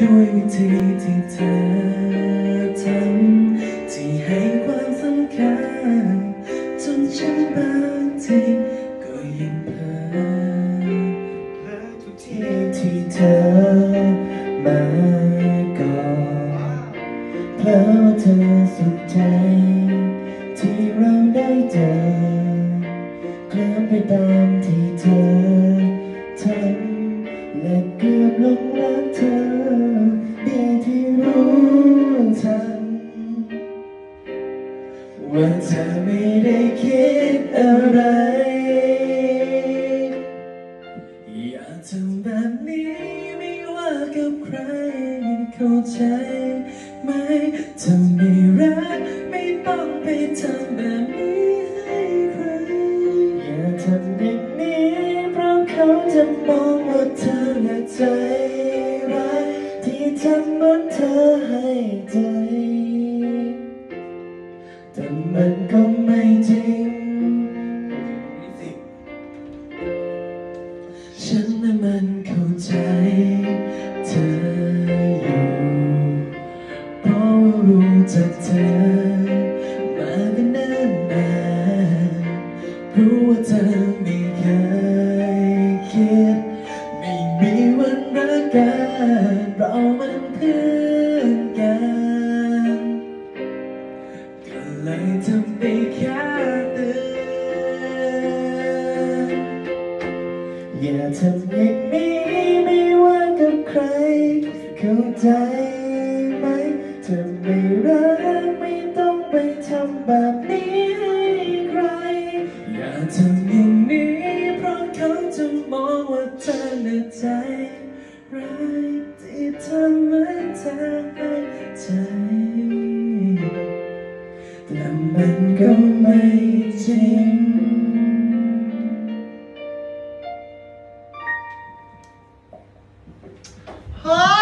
ด้วยวิธีที่เธอทำที่ให้ความสำคัญจนฉันบางทีก็ยังเพ้อเพ้อทุกทีที่เธอมาก่อนเพราะว่าเธอสุขใจ ที่เราได้เจอเคลื่อนไปตามที่เธอทำและเกือบหลงรักเธอ ว่าเธอไม่ได้คิดอะไร อยากทำแบบนี้ไม่ว่ากับใครเข้าใจไหมเธอไม่รักไม่ต้องไปทำแบบนี้ให้ใคร อย่าทำอย่างนี้เพราะเขาจะมองว่าเธอและใจร้ายที่ทำเหมือนเธอให้ใจ มันก็ไม่จริง ฉันน่ะมันเข้าใจเธออยู่เพราะว่ารู้จักเธอ มากันนานนานรู้ว่าเธอไม่เคยคิด ไม่มีวันรักกันเรามันเพื่อ อย่าทำอย่างนี้ไม่ว่ากับใคร เข้าใจไหมเธอไม่รักไม่ต้องไปทำแบบนี้ให้ใคร อย่าทำอย่างนี้เพราะเขาจะมองว่าเธอเหนือใจร้ายที่ทำเหมือนเธอให้ใจแต่มันก็ไม่ เฮ้